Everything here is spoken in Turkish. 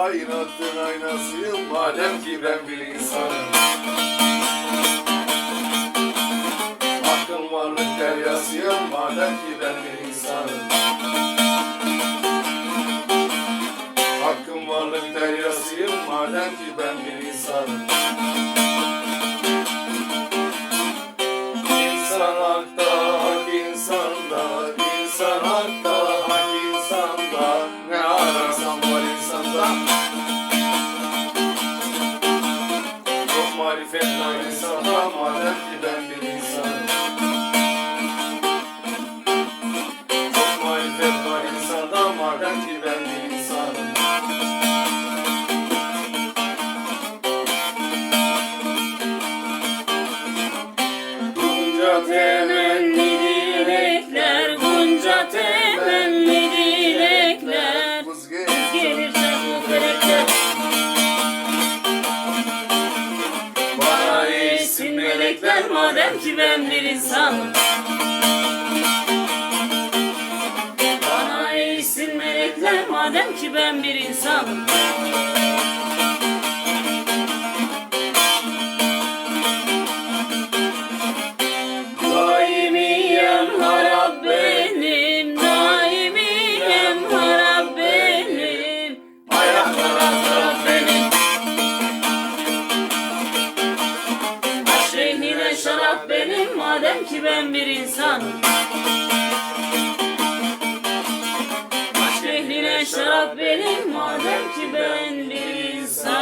kainatın aynasıyım Madem ki ben bir insanım. Aklım varlık deryasıyım Madem ki ben bir insanım. Hakkım varlık deryasıyım Madem ki ben bir insanım. Marifet var insanda Madem ki ben bir insanım Çok marifet var insanda Gunca temenni dilekler, gunca temenni melekler madem ki ben bir insanım. Bana eğsin melekler madem ki ben bir insanım. Şarap benim, madem ki ben bir insanım. Aşk rehnine şarap benim, madem ki ben bir insanım.